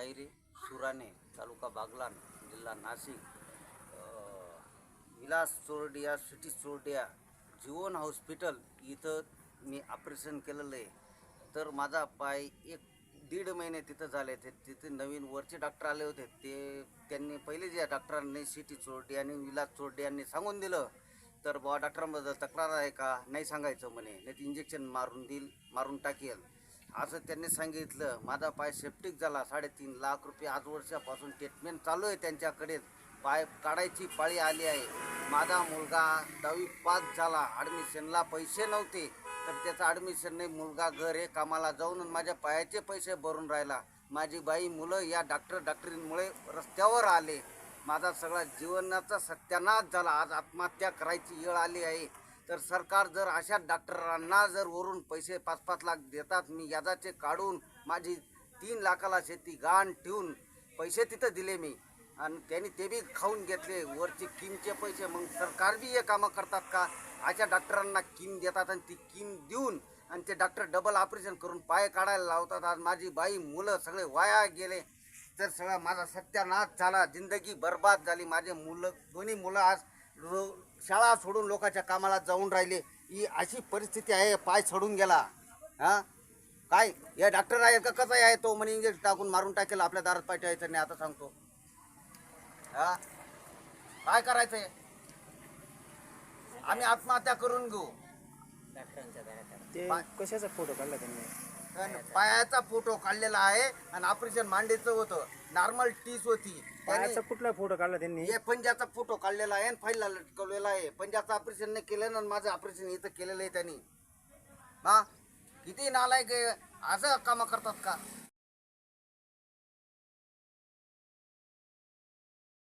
राजेंद्र सुराने तालुका बागलान जिल्हा Nashik Vilas Chordia city Chordia Jeevan hospital इथं मी ऑपरेशन केलेलं आहे. तर माझा पाय एक दीड महिने तिथं झाले ते तिथे नवीन वरचे डॉक्टर आले होते. ते त्यांनी पहिले ज्या डॉक्टरांनी सिटी चोरडी आणि विलास चोरडी यांनी सांगून दिलं तर बुवा डॉक्टरांबद्दल तक्रार आहे का? नाही सांगायचं म्हणे. नाही इंजेक्शन मारून देईल मारून टाकेल. असं त्यांनी सांगितलं माझा पाय सेप्टिक झाला साडेतीन लाख रुपये आज वर्षापासून ट्रीटमेंट चालू आहे त्यांच्याकडे. पाय काढायची पाळी आली आहे. माझा मुलगा दहावी पास झाला ॲडमिशनला पैसे नव्हते. तर त्याचं ॲडमिशन नाही मुलगा घर आहे कामाला जाऊन माझ्या पायाचे पैसे भरून राहिला. माझी बाई मुलं या डॉक्टर डॉक्टरींमुळे रस्त्यावर आले. माझा सगळा जीवनाचा सत्यानाश झाला. आज आत्महत्या करायची वेळ आली आहे. तर सरकार जर अशा डॉक्टरांना जर वरून पैसे पाच पाच लाख देतात मी याजाचे काढून माझी तीन लाखाला शेती गाण ठेवून पैसे तिथं दिले मी. आणि त्यांनी ते बी खाऊन घेतले. वरचे किमचे पैसे मग सरकार बी हे कामं करतात का? अशा डॉक्टरांना किम देतात आणि ती किम देऊन आणि ते डॉक्टर डबल ऑपरेशन करून पाय काढायला लावतात. आज माझी बाई मुलं सगळे वाया गेले. तर सगळा माझा सत्यानाश झाला. जिंदगी बर्बाद झाली. माझे मुलं दोन्ही मुलं आज शाळा सोडून लोकांच्या कामाला जाऊन राहिले. ही अशी परिस्थिती आहे पाय सोडून गेला. हां? काय? या डॉक्टर आहे का? कसा आहे तो? म्हणे इंजेक्शन टाकून मारून टाकेल आपल्या दारात पाय ठेवायचं नाही आता सांगतो. हा? काय करायचंय? आम्ही आत्महत्या करून घेऊ. ते कशाचा फोटो काढला त्यांनी? पायाचा फोटो काढलेला आहे आणि ऑपरेशन मांडीचं होतं. नॉर्मल टीस होती. त्यांनी पायाचा कुठला फोटो काढला त्यांनी? हे पंजाचा फोटो काढलेला आहे आणि फाईलला लटकवलेला आहे. पंजाचं ऑपरेशन नाही केलं ना माझं ऑपरेशन इथं केलेलं आहे त्यांनी. हा? किती नालायक आहे. असं कामं करतात का?